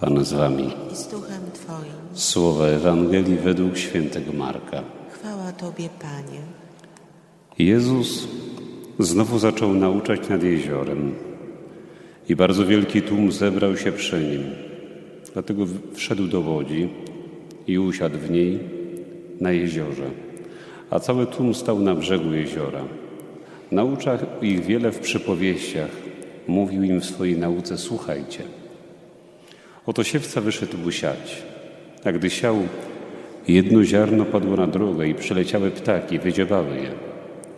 Pan z wami. i z duchem Twoim. Słowa Ewangelii według świętego Marka. Chwała Tobie, Panie. Jezus znowu zaczął nauczać nad jeziorem i bardzo wielki tłum zebrał się przy nim. Dlatego wszedł do łodzi i usiadł w niej na jeziorze, a cały tłum stał na brzegu jeziora. Nauczał ich wiele w przypowieściach, mówił im w swojej nauce: Słuchajcie. Oto siewca wyszedł siać, a gdy siał, jedno ziarno padło na drogę i przyleciały ptaki, wydziobały je.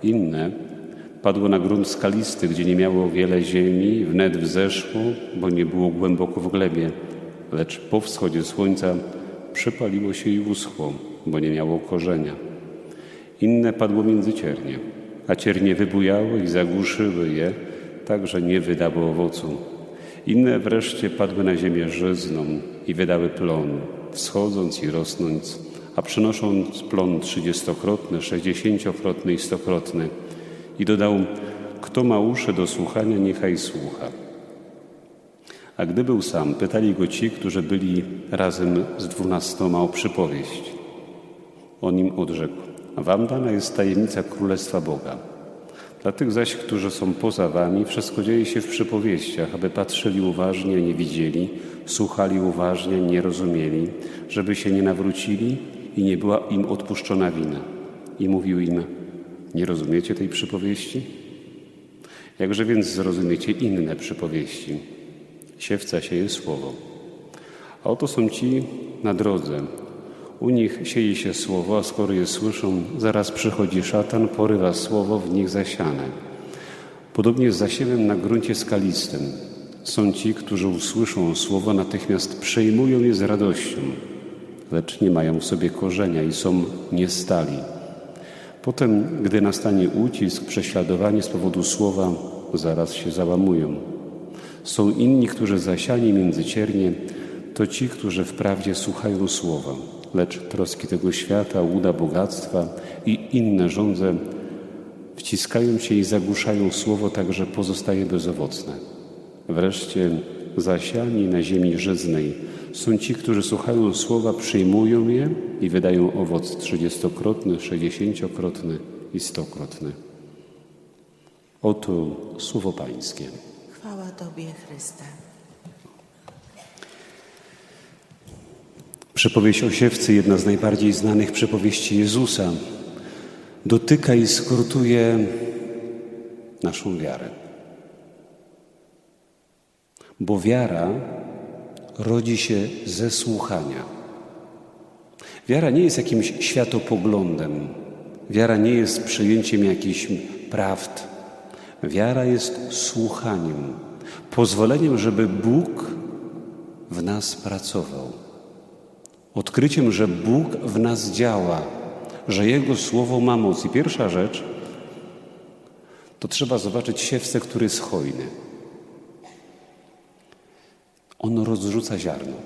Inne padło na grunt skalisty, gdzie nie miało wiele ziemi, wnet wzeszło, bo nie było głęboko w glebie, lecz po wschodzie słońca przypaliło się i uschło, bo nie miało korzenia. Inne padło między ciernie, a ciernie wybujały i zagłuszyły je, tak że nie wydało owocu. Inne wreszcie padły na ziemię żyzną i wydały plon, wschodząc i rosnąc, a przynosząc plon trzydziestokrotny, sześćdziesięciokrotny i stokrotny. I dodał, kto ma uszy do słuchania, niechaj słucha. A gdy był sam, pytali go ci, którzy byli razem z dwunastoma o przypowieść. On im odrzekł, wam dana jest tajemnica Królestwa Boga. Dla tych zaś, którzy są poza wami, wszystko dzieje się w przypowieściach, aby patrzyli uważnie, nie widzieli, słuchali uważnie, nie rozumieli, żeby się nie nawrócili i nie była im odpuszczona wina. I mówił im, nie rozumiecie tej przypowieści? Jakże więc zrozumiecie inne przypowieści? Siewca sieje słowo. A oto są ci na drodze. U nich sieje się słowo, a skoro je słyszą, zaraz przychodzi szatan, porywa słowo w nich zasiane. Podobnie z zasiewem na gruncie skalistym. Są ci, którzy usłyszą słowo, natychmiast przejmują je z radością, lecz nie mają w sobie korzenia i są niestali. Potem, gdy nastanie ucisk, prześladowanie z powodu słowa, zaraz się załamują. Są inni, którzy zasiani między ciernie, to ci, którzy wprawdzie słuchają słowa, lecz troski tego świata, łuda bogactwa i inne żądze wciskają się i zagłuszają słowo, tak że pozostaje bezowocne. Wreszcie zasiani na ziemi żyznej są ci, którzy słuchają słowa, przyjmują je i wydają owoc trzydziestokrotny, sześćdziesięciokrotny i stokrotny. Oto słowo Pańskie. Chwała Tobie, Chryste. Przypowieść o siewcy, jedna z najbardziej znanych przypowieści Jezusa, dotyka i skrótuje naszą wiarę. Bo wiara rodzi się ze słuchania. Wiara nie jest jakimś światopoglądem. Wiara nie jest przyjęciem jakichś prawd. Wiara jest słuchaniem, pozwoleniem, żeby Bóg w nas pracował. Odkryciem, że Bóg w nas działa, że Jego Słowo ma moc. I pierwsza rzecz, to trzeba zobaczyć siewce, który jest hojny. On rozrzuca ziarno.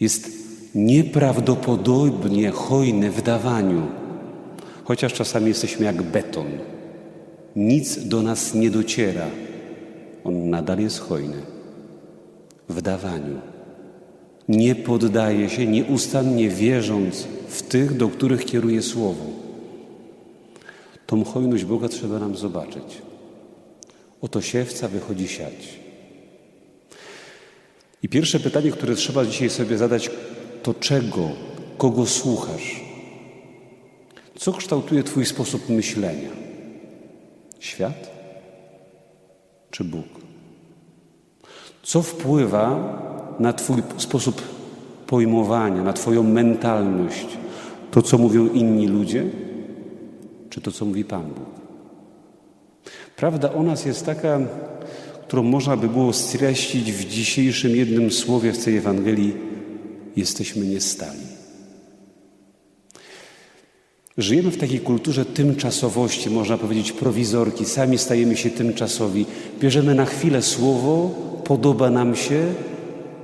Jest nieprawdopodobnie hojny w dawaniu, chociaż czasami jesteśmy jak beton. Nic do nas nie dociera. On nadal jest hojny w dawaniu nie poddaje się, nieustannie wierząc w tych, do których kieruje Słowo. Tą hojność Boga trzeba nam zobaczyć. Oto siewca wychodzi siać. I pierwsze pytanie, które trzeba dzisiaj sobie zadać, to czego, kogo słuchasz? Co kształtuje Twój sposób myślenia? Świat czy Bóg? Co wpływa na Twój sposób pojmowania, na Twoją mentalność, to co mówią inni ludzie, czy to co mówi Pan Bóg. Prawda o nas jest taka, którą można by było streścić w dzisiejszym jednym słowie w tej Ewangelii: jesteśmy niestali. Żyjemy w takiej kulturze tymczasowości, można powiedzieć prowizorki, sami stajemy się tymczasowi. Bierzemy na chwilę słowo, podoba nam się,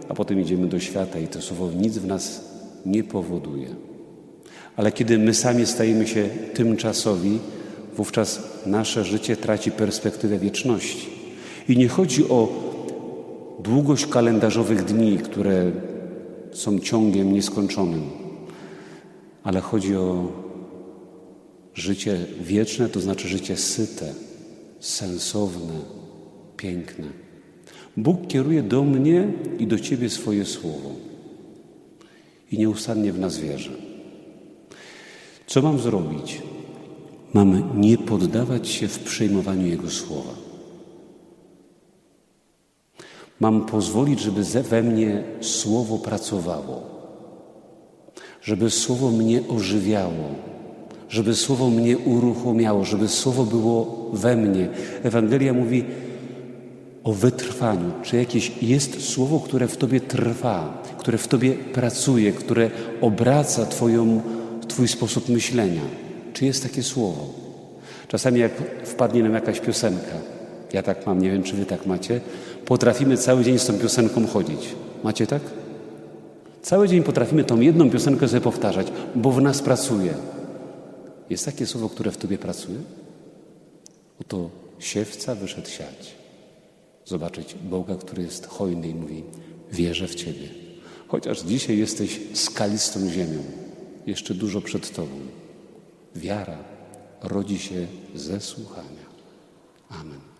a potem idziemy do świata i to słowo nic w nas nie powoduje. Ale kiedy my sami stajemy się tymczasowi, wówczas nasze życie traci perspektywę wieczności. I nie chodzi o długość kalendarzowych dni, które są ciągiem nieskończonym, ale chodzi o życie wieczne, to znaczy życie syte, sensowne, piękne. Bóg kieruje do mnie i do Ciebie swoje słowo i nieustannie w nas wierzy. Co mam zrobić? Mam nie poddawać się w przyjmowaniu Jego słowa. Mam pozwolić, żeby we mnie słowo pracowało, żeby słowo mnie ożywiało, żeby słowo mnie uruchomiało, żeby słowo było we mnie. Ewangelia mówi o wytrwaniu. Czy jakieś jest słowo, które w tobie trwa, które w tobie pracuje, które obraca twoją, twój sposób myślenia? Czy jest takie słowo? Czasami jak wpadnie nam jakaś piosenka, ja tak mam, nie wiem czy wy tak macie, potrafimy cały dzień z tą piosenką chodzić. Macie tak? Cały dzień potrafimy tą jedną piosenkę sobie powtarzać, bo w nas pracuje. Jest takie słowo, które w tobie pracuje? Oto siewca wyszedł siać. Zobaczyć Boga, który jest hojny i mówi: Wierzę w Ciebie. Chociaż dzisiaj jesteś skalistą ziemią, jeszcze dużo przed Tobą. Wiara rodzi się ze słuchania. Amen.